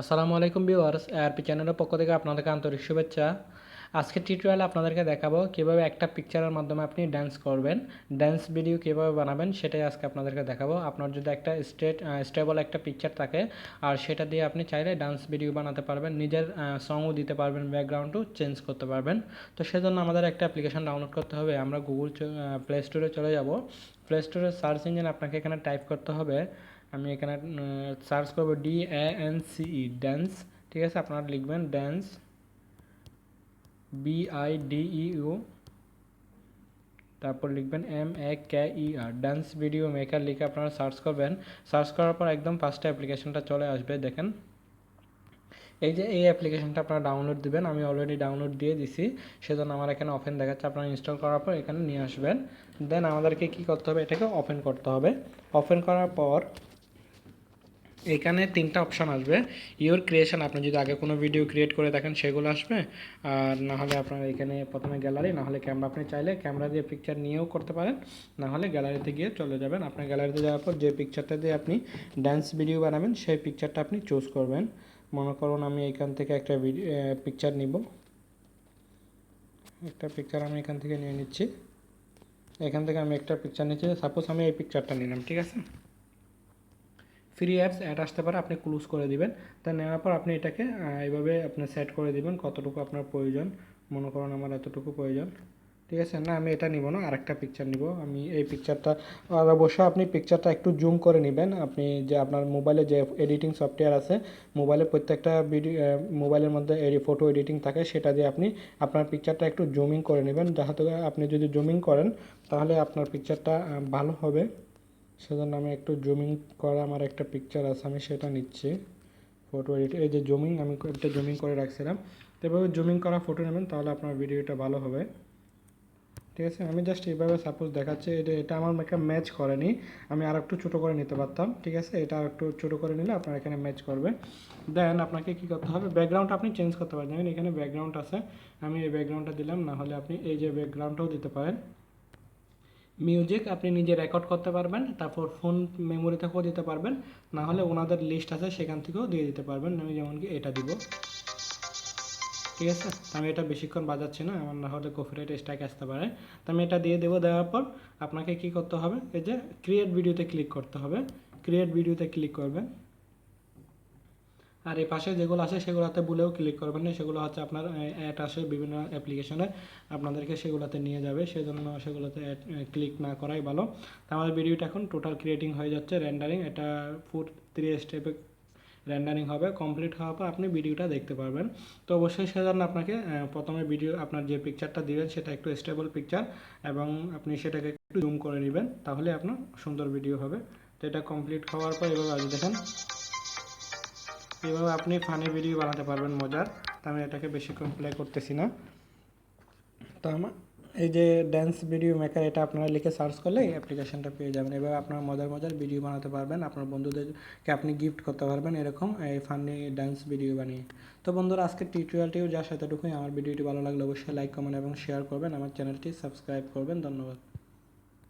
আসসালামু আলাইকুম viewers ARP চ্যানেলের পক্ষ থেকে আপনাদেরকে আন্তরিক শুভেচ্ছা। আজকে টিউটোরিয়ালে আপনাদেরকে দেখাবো কীভাবে একটা পিকচারের মাধ্যমে আপনি ড্যান্স করবেন ড্যান্স ভিডিও কীভাবে বানাবেন সেটাই আজকে আপনাদেরকে দেখাবো। আপনার যদি একটা স্টেট স্টেবল একটা পিকচার থাকে, আর সেটা দিয়ে আপনি চাইলে ডান্স ভিডিও বানাতে পারবেন, নিজের সংও দিতে পারবেন ব্যাকগ্রাউন্ডও চেঞ্জ করতে পারবেন। তো সেজন্য আমাদের একটা অ্যাপ্লিকেশন ডাউনলোড করতে হবে। আমরা গুগল প্লে স্টোরে চলে যাব। প্লে স্টোরে সার্চ ইঞ্জিন আপনাকে এখানে টাইপ করতে হবে। আমি এখানে সার্চ করব ডি এন সিই ড্যান্স ঠিক আছে? আপনারা লিখবেন dance B I D U তারপর লিখবেন M A K E R dance video maker লিখে আপনারা সার্চ করবেন। সার্চ করার পর একদম ফার্স্টে অ্যাপ্লিকেশনটা চলে আসবে, দেখেন। এই যে এই অ্যাপ্লিকেশনটা আপনারা ডাউনলোড দিবেন, আমি অলরেডি ডাউনলোড দিয়ে দিছি, সেজন্য আমার এখানে ওপেন দেখাচ্ছে। আপনারা ইনস্টল করার পর এখানে নিয়ে আসবেন। দেন আমাদেরকে কি করতে হবে? এটাকে ওপেন করতে হবে। ওপেন করার পর এখানে তিনটা অপশান আসবে। ইওর ক্রিয়েশন আপনি যদি আগে কোনো ভিডিও ক্রিয়েট করে দেখেন, সেগুলো আসবে। আর না হলে আপনার এখানে প্রথমে গ্যালারি না হলে ক্যামেরা আপনি চাইলে ক্যামেরা দিয়ে পিকচার নিয়েও করতে পারেন। না হলে গ্যালারিতে গিয়ে চলে যাবেন। আপনার গ্যালারিতে যাওয়ার পর যে পিকচারটা দিয়ে আপনি ড্যান্স ভিডিও বানাবেন, সেই পিকচারটা আপনি চুজ করবেন। মনে করুন আমি এখান থেকে একটা ভিডিও পিকচার নিব। একটা পিকচার আমি এখান থেকে নিয়ে নিচ্ছি। এখান থেকে আমি একটা পিকচার নিচ্ছি। সাপোজ আমি এই পিকচারটা নিলাম, ঠিক আছে? ফ্রি অ্যাপস অ্যাড আসতে পারে, আপনি ক্লোজ করে দিবেন। তা নেওয়ার পর আপনি এটাকে এইভাবে আপনি সেট করে দিবেন কতটুকু আপনার প্রয়োজন। মনে করুন আমার এতটুকু প্রয়োজন। ঠিক আছে? না, আমি এটা নিব না, আরেকটা পিকচার নিব। আমি এই পিকচারটা আর অবশ্যই আপনি পিকচারটা একটু জুম করে নেবেন। আপনি যে আপনার মোবাইলে যে এডিটিং সফটওয়্যার আছে মোবাইলে প্রত্যেকটা ভিডিও মোবাইলের মধ্যে এডি ফটো এডিটিং থাকে, সেটা দিয়ে আপনি আপনার পিকচারটা একটু জুমিং করে নেবেন। যাহাতে আপনি যদি জুমিং করেন, তাহলে আপনার পিকচারটা ভালো হবে। সেজন্য আমি একটু জুমিং করা আমার একটা পিকচার আছে, আমি সেটা নিচ্ছি। ফটো এডিট এই যে জুমিং আমি একটা জুমিং করে রাখছিলাম। তো এভাবে জুমিং করা ফটো নেবেন, তাহলে আপনার ভিডিওটা ভালো হবে। ঠিক আছে? আমি জাস্ট এইভাবে সাপোজ দেখাচ্ছি এটা এটা আমার মেকআপ ম্যাচ করেনি, আমি আর একটু ছোটো করে নিতে পারতাম, ঠিক আছে? এটা আর একটু ছোটো করে নিলে আপনার এখানে ম্যাচ করবে। দেন আপনাকে কী করতে হবে ব্যাকগ্রাউন্ড আপনি চেঞ্জ করতে পারেন। এখানে ব্যাকগ্রাউন্ড আছে, আমি এই ব্যাকগ্রাউন্ডটা দিলাম না হলে আপনি এই যে ব্যাকগ্রাউন্ডটাও দিতে পারেন। মিউজিক আপনি নিজে রেকর্ড করতে পারবেন, তারপর ফোন মেমোরি থেকেও দিতে পারবেন না হলে ওনাদের লিস্ট আছে, সেখান থেকেও দিয়ে দিতে পারবেন, আমি যেমন কি এটা দিব। ঠিক আছে? আমি এটা বেশিক্ষণ বাজাচ্ছি না, আমার না হলে কপিরাইট স্ট্রাইক আসতে পারে। তো আমি এটা দিয়ে দেবো, দেওয়ার পর আপনাকে কি করতে হবে? এই যে ক্রিয়েট ভিডিওতে ক্লিক করতে হবে। ক্রিয়েট ভিডিওতে ক্লিক করবেন। আর এই পাশে যেগুলো আছে, সেগুলোতে বলেও ক্লিক করবেন না। সেগুলো হচ্ছে আপনার অ্যাড আসে বিভিন্ন অ্যাপ্লিকেশনে আপনাদেরকে সেগুলোতে নিয়ে যাবে। সেজন্য সেগুলোতে ক্লিক না করাই ভালো। তো আমাদের ভিডিওটা এখন টোটাল ক্রিয়েটিং হয়ে যাচ্ছে রেন্ডারিং এটা ফুট থ্রি স্টেপে রেন্ডারিং হবে। কমপ্লিট হওয়ার পর আপনি ভিডিওটা দেখতে পারবেন। তো অবশ্যই সেজন্য আপনাকে প্রথমে ভিডিও আপনার যে পিকচারটা দিবেন, সেটা একটু স্টেবল পিকচার এবং আপনি সেটাকে একটু জুম করে নেবেন। তাহলে আপনার সুন্দর ভিডিও হবে। তো এটা কমপ্লিট হওয়ার পর এভাবে আজ দেখেন। এইভাবে আপনি ফানি ভিডিও বানাতে পারবেন, মজার। তা আমি এটাকে বেশিক্ষণ প্লে করতেছি না। তো আমার এই যে ড্যান্স ভিডিও মেকার এটা আপনারা লিখে সার্চ করলে অ্যাপ্লিকেশনটা পেয়ে যাবেন। এভাবে আপনার মজার মজার ভিডিও বানাতে পারবেন। আপনার বন্ধুদেরকে আপনি গিফট করতে পারবেন এরকম এই ফানি ড্যান্স ভিডিও বানিয়ে। তো বন্ধুরা, আজকের টিউটোরিয়ালটিও যা সেতটুকুই আমার ভিডিওটি ভালো লাগলে অবশ্যই লাইক কমেন্ট এবং শেয়ার করবেন। আমার চ্যানেলটি সাবস্ক্রাইব করবেন। ধন্যবাদ।